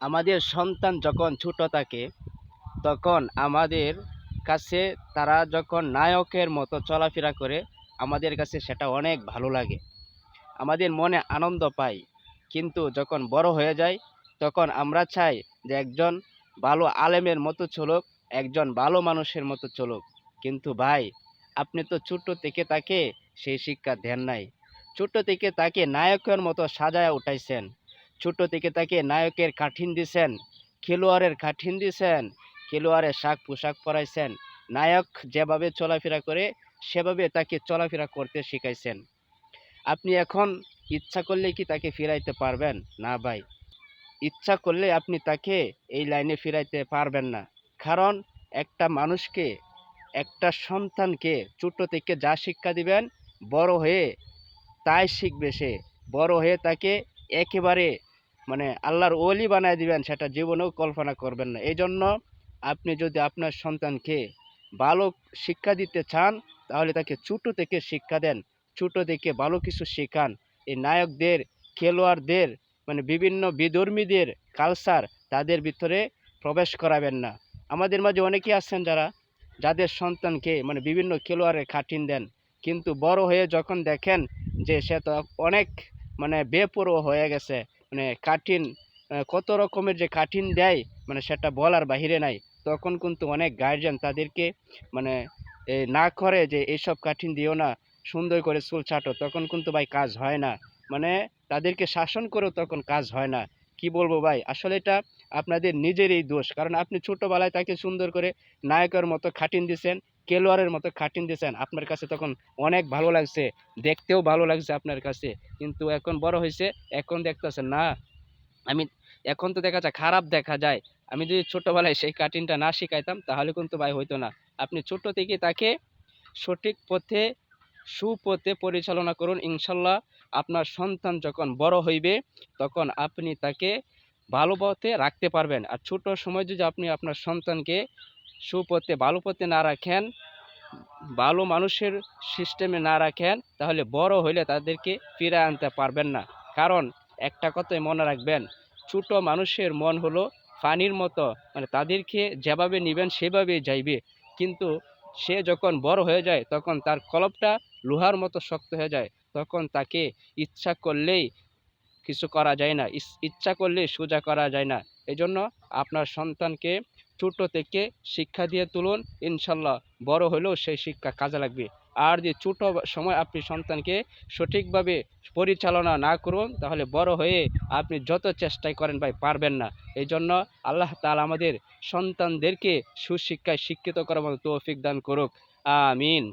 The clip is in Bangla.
আমাদের সন্তান যখন ছোট থাকে, তখন আমাদের কাছে তারা যখন নায়কের মতো চলাফেরা করে, আমাদের কাছে সেটা অনেক ভালো লাগে। আমাদের মনে আনন্দ পাই। কিন্তু যখন বড় হয়ে যায় তখন আমরা চাই যে একজন ভালো আলেমের মতো চলুক, একজন ভালো মানুষের মতো চলুক। কিন্তু ভাই, আপনি তো ছোট্ট থেকে তাকে সেই শিক্ষা দেন নাই। ছোট্ট থেকে তাকে নায়কের মতো সাজায় উঠাইছেন। ছোট থেকে তাকে নায়কের কাঠিন দিছেন, খেলোয়াড়ের কাঠিন দিছেন, খেলোয়াড়ের শাক পোশাক পরাইছেন। নায়ক যেভাবে চলাফেরা করে, সেভাবে তাকে চলাফেরা করতে শিখাইছেন। আপনি এখন ইচ্ছা করলে কি তাকে ফিরাইতে পারবেন? না ভাই। ইচ্ছা করলে আপনি তাকে এই লাইনে ফিরাইতে পারবেন না। কারণ একটা মানুষকে, একটা সন্তানকে ছোট থেকে যা শিক্ষা দিবেন, বড় হয়ে তাই শিখবে সে। বড় হয়ে তাকে একেবারে মানে আল্লাহর ওলি বানায় দিবেন, সেটা জীবনেও কল্পনা করবেন না। এই জন্য আপনি যদি আপনার সন্তানকে ভালো শিক্ষা দিতে চান, তাহলে তাকে ছোট থেকে শিক্ষা দেন। ছোট থেকে ভালো কিছু শেখান। এই নায়কদের, খেলোয়াড়দের মানে বিভিন্ন বিধর্মীদের কালচার তাদের ভিতরে প্রবেশ করাবেন না। আমাদের মাঝে অনেকেই আছেন যারা, যাদের সন্তানকে মানে বিভিন্ন খেলোয়াড়ের খাটিন দেন। কিন্তু বড় হয়ে যখন দেখেন যে সে তো অনেক মানে বেপরোয়া হয়ে গেছে মানে কাঠিন কত রকমের যে কাঠিন দেয় মানে সেটা বলার বাহিরে নাই। তখন কিন্তু অনেক গার্জিয়ান তাদেরকে মানে না করে যে এইসব কাঠিন দিও না, সুন্দর করে চুল ছাটো। তখন কিন্তু ভাই কাজ হয় না। মানে তাদেরকে শাসন করেও তখন কাজ হয় না। কি বলব ভাই? আসলে এটা আপনাদের নিজেরই দোষ। কারণ আপনি ছোটোবেলায় তাকে সুন্দর করে নায়কের মতো খাটিন দিছেন খেলোয়াড়ের মতো খাটিন দিয়েছেন। আপনার কাছে তখন অনেক ভালো লাগছে, দেখতেও ভালো লাগছে আপনার কাছে। কিন্তু এখন বড় হয়েছে, এখন দেখতেছেন না। আমি, এখন তো দেখা যায় খারাপ দেখা যায়। আমি যদি ছোটোবেলায় সেই কাটিংটা না শিখাইতাম, তাহলে কিন্তু ভাই হইতো না। আপনি ছোট থেকে তাকে সঠিক পথে, সুপথে পরিচালনা করুন। ইনশাল্লাহ আপনার সন্তান যখন বড় হইবে, তখন আপনি তাকে ভালো পথে রাখতে পারবেন। আর ছোট সময় যদি আপনি আপনার সন্তানকে সুপথে ভালো পথে না রাখেন, ভালো মানুষের সিস্টেমে না রাখেন, তাহলে বড় হইলে তাদেরকে ফিরে আনতে পারবেন না। কারণ একটা কথাই মনে রাখবেন, ছোট মানুষের মন হলো পানির মতো মানে তাদেরকে যেভাবে নেবেন সেভাবেই যাইবে। কিন্তু সে যখন বড় হয়ে যায়, তখন তার কলপটা লোহার মতো শক্ত হয়ে যায়। তখন তাকে ইচ্ছা করলেই কিছু করা যায় না, ইচ্ছা করলেই সোজা করা যায় না। এজন্য আপনার সন্তানকে ছোট থেকে শিক্ষা দিয়ে তুলুন, ইনশাল্লাহ বড় হলেও সেই শিক্ষা কাজে লাগবে। আর যে ছোট সময় আপনি সন্তানকে সঠিকভাবে পরিচালনা না করুন, তাহলে বড় হয়ে আপনি যত চেষ্টাই করেন ভাই, পারবেন না। এই জন্য আল্লাহ তালা আমাদের সন্তানদেরকে সুশিক্ষায় শিক্ষিত করার মতো তৌফিক দান করুক। আমিন।